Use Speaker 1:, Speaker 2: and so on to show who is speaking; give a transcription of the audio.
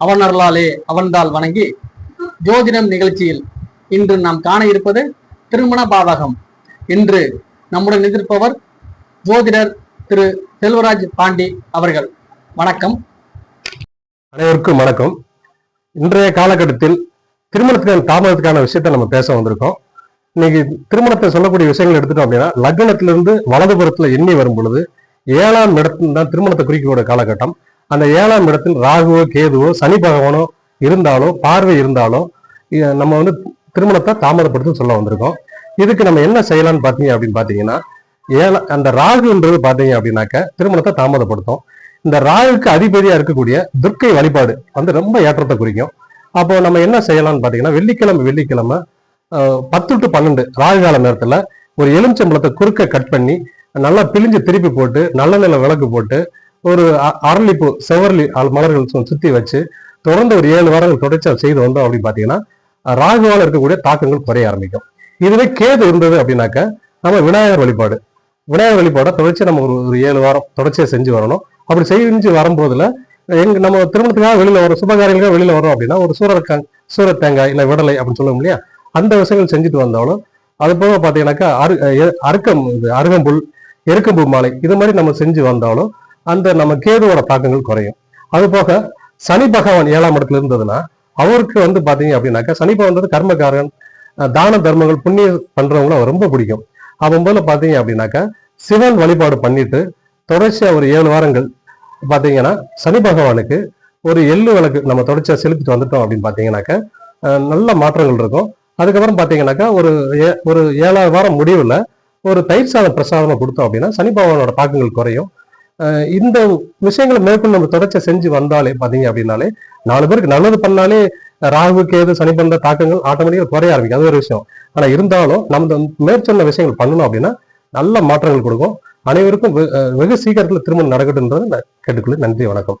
Speaker 1: அவனர்களாலே அவன்தால் வணங்கி ஜோதிடம் நிகழ்ச்சியில் இன்று நாம் காண இருப்பது திருமண பாதகம். இன்று நம்முடன் எதிர்ப்பவர் ஜோதிடர் திரு செல்வராஜ் பாண்டி அவர்கள். வணக்கம்.
Speaker 2: அனைவருக்கும் வணக்கம். இன்றைய காலகட்டத்தில் திருமணத்தின் தாமதத்துக்கான விஷயத்த நம்ம பேச வந்திருக்கோம். இன்னைக்கு திருமணத்தை சொல்லக்கூடிய விஷயங்கள் எடுத்துட்டோம் அப்படின்னா லக்னத்திலிருந்து வலதுபுறத்துல எண்ணி வரும் பொழுது ஏழாம் இடத்துல தான் திருமணத்தை குறிக்கக்கூடிய காலகட்டம். அந்த ஏழாம் இடத்தில் ராகுவோ கேதுவோ சனி பகவானோ இருந்தாலோ பார்வை இருந்தாலோ நம்ம வந்து திருமணத்தை தாமதப்படுத்த சொல்ல வந்திருக்கோம். இதுக்கு நம்ம என்ன செய்யலாம்னு பார்த்தீங்க அப்படின்னு பார்த்தீங்கன்னா ஏழ அந்த ராகுன்றது பார்த்தீங்க அப்படின்னாக்க திருமணத்தை தாமதப்படுத்தும். இந்த ராகுக்கு அதிபதியாக இருக்கக்கூடிய துர்க்கை வழிபாடு வந்து ரொம்ப ஏற்றத்தை குறிக்கும். அப்போ நம்ம என்ன செய்யலாம்னு பார்த்தீங்கன்னா வெள்ளிக்கிழமை வெள்ளிக்கிழமை பத்து டு பன்னெண்டு ராகு கால நேரத்தில் ஒரு எலுமிச்சம்பழத்தை குறுக்க கட் பண்ணி நல்லா பிழிஞ்சு திருப்பி போட்டு நல்ல நில விளக்கு போட்டு ஒரு அ- அரளிப்பூ செவரளி மலர்கள் சுற்றி சுத்தி வச்சு தொடர்ந்து ஒரு ஏழு வாரங்கள் தொடர்ச்சியாக செய்து வந்தோம் அப்படின்னு பார்த்தீங்கன்னா ராகுவால் இருக்கக்கூடிய தாக்கங்கள் குறைய ஆரம்பிக்கும். இதுவே கேது இருந்தது அப்படின்னாக்க நம்ம விநாயகர் வழிபாடு. விநாயகர் வழிபாடை தொடர்ச்சி நம்ம ஒரு ஒரு ஏழு வாரம் தொடர்ச்சியாக செஞ்சு வரணும். அப்படி செஞ்சு வரும்போதுல எங்க நம்ம திருமணத்துக்காக வெளியில் வரோம் சுபகாரியங்களுக்காக வெளியில் வரோம் அப்படின்னா ஒரு சூரக்க சூர தேங்காய் இல்லை விடலை அப்படின்னு சொல்லுவோம் இல்லையா? அந்த விஷயங்கள் செஞ்சுட்டு வந்தாலும் அது போக பார்த்தீங்கன்னாக்கா அரு எ- அருக்கம் இது அருகம்புல் எருக்கம்பு மாலை இது மாதிரி நம்ம செஞ்சு வந்தாலும் அந்த நம்ம கேதுவோட தாக்கங்கள் குறையும். அது போக சனி பகவான் ஏழாம் இடத்துல இருந்ததுன்னா அவருக்கு வந்து பாத்தீங்க அப்படின்னாக்கா சனி பகவான் வந்து கர்மகாரன் தான தர்மங்கள் புண்ணியம் பண்றவங்கள ரொம்ப பிடிக்கும். அவன் போல பாத்தீங்க அப்படின்னாக்கா சிவன் வழிபாடு பண்ணிட்டு தொடர்ச்சியா ஒரு ஏழு வாரங்கள் பாத்தீங்கன்னா சனி பகவானுக்கு ஒரு எள்ளு விளக்கு நம்ம தொடர்ச்சியா செலுத்திட்டு வந்துட்டோம் அப்படின்னு பாத்தீங்கன்னாக்கா நல்ல மாற்றங்கள் இருக்கும். அதுக்கப்புறம் பாத்தீங்கன்னாக்கா ஒரு ஏ- ஒரு ஏழாவது வாரம் முடிவுல ஒரு தயிர் சாதம் பிரசாதமாக கொடுத்தோம் அப்படின்னா சனி பகவானோட தாக்கங்கள் குறையும். இந்த விஷயங்களை மேற்கொண்டு நம்ம தொடர்ச்சி செஞ்சு வந்தாலே பாத்தீங்க அப்படின்னாலே நாலு பேருக்கு நல்லது பண்ணாலே ராகு கேது சனி பண்ற தாக்கங்கள் ஆட்டோமேட்டிக்கா குறைய ஆரம்பிக்கும். அது ஒரு விஷயம். ஆனா இருந்தாலும் நம்ம மேற்சொன்ன விஷயங்கள் பண்ணணும் அப்படின்னா நல்ல மாற்றங்கள் கொடுக்கும். அனைவருக்கும் வெகு சீக்கிரத்துல திருமணம் நடக்கட்டும்ன்றது நான் கேட்டுக்கொள்ள நன்றி வணக்கம்.